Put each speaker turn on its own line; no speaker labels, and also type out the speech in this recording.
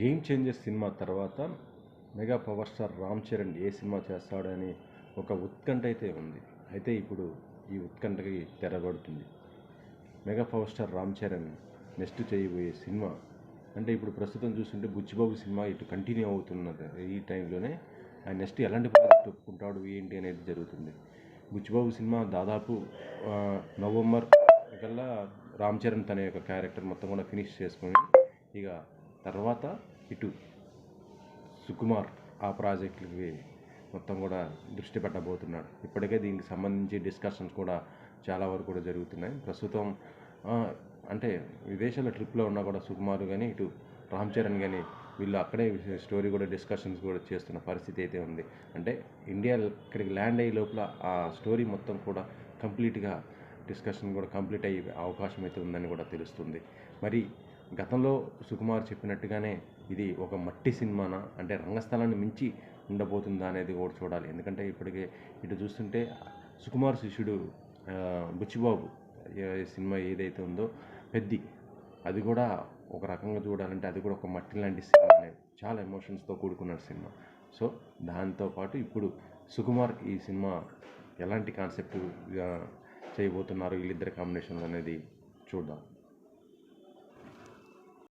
Game changer cinema తర్వాత mega power star Ram Charan ఏ cinema చేస్తాడని ఒక ఉత్కంఠ అయితే ఉంది. అయితే ఇప్పుడు ఈ ఉత్కంఠకి తెరబడుతుంది mega power star Ram Charan next చేయబోయే సినిమా అంటే ఇప్పుడు ప్రస్తుతం చూస్తుంటే బుచ్చిబాబు సినిమా ఇటు కంటిన్యూ అవుతున్నది. ఈ టైంలోనే ఆయన నెక్స్ట్ ఎలాంటి ప్రాజెక్ట్ ఒప్పుకుంటాడు ఏంటి అనేది జరుగుతుంది. బుచ్చిబాబు సినిమా దాదాపు నవంబర్ కల్లా రామ్ చరణ్ తన యొక్క క్యారెక్టర్ మొత్తం కూడా ఫినిష్ చేసుకొని ఇక తర్వాత ఇటు సుకుమార్ ఆ ప్రాజెక్టులకి మొత్తం కూడా దృష్టి పెట్టబోతున్నాడు. ఇప్పటికే దీనికి సంబంధించి డిస్కషన్స్ కూడా చాలా వరకు కూడా జరుగుతున్నాయి. ప్రస్తుతం అంటే విదేశాల ట్రిప్లో ఉన్నా కూడా సుకుమార్ కానీ ఇటు రామ్ చరణ్ కానీ వీళ్ళు అక్కడే స్టోరీ కూడా డిస్కషన్స్ కూడా చేస్తున్న పరిస్థితి అయితే ఉంది. అంటే ఇండియా ఇక్కడికి ల్యాండ్ అయ్యే లోపల ఆ స్టోరీ మొత్తం కూడా కంప్లీట్గా డిస్కషన్ కూడా కంప్లీట్ అయ్యే అవకాశం అయితే ఉందని కూడా తెలుస్తుంది. మరి గతంలో సుకుమార్ చెప్పినట్టుగానే ఇది ఒక మట్టి సినిమానా? అంటే రంగస్థలాన్ని మించి ఉండబోతుందా అనేది కూడా చూడాలి. ఎందుకంటే ఇప్పటికే ఇటు చూస్తుంటే సుకుమార్ శిష్యుడు బుచ్చిబాబు సినిమా ఏదైతే ఉందో పెద్ది అది కూడా ఒక రకంగా చూడాలంటే అది కూడా ఒక మట్టి లాంటి సినిమానే చాలా ఎమోషన్స్తో కూడుకున్న సినిమా. సో దాంతోపాటు ఇప్పుడు సుకుమార్ ఈ సినిమా ఎలాంటి కాన్సెప్ట్ చేయబోతున్నారు వీళ్ళిద్దరి కాంబినేషన్ అనేది చూద్దాం.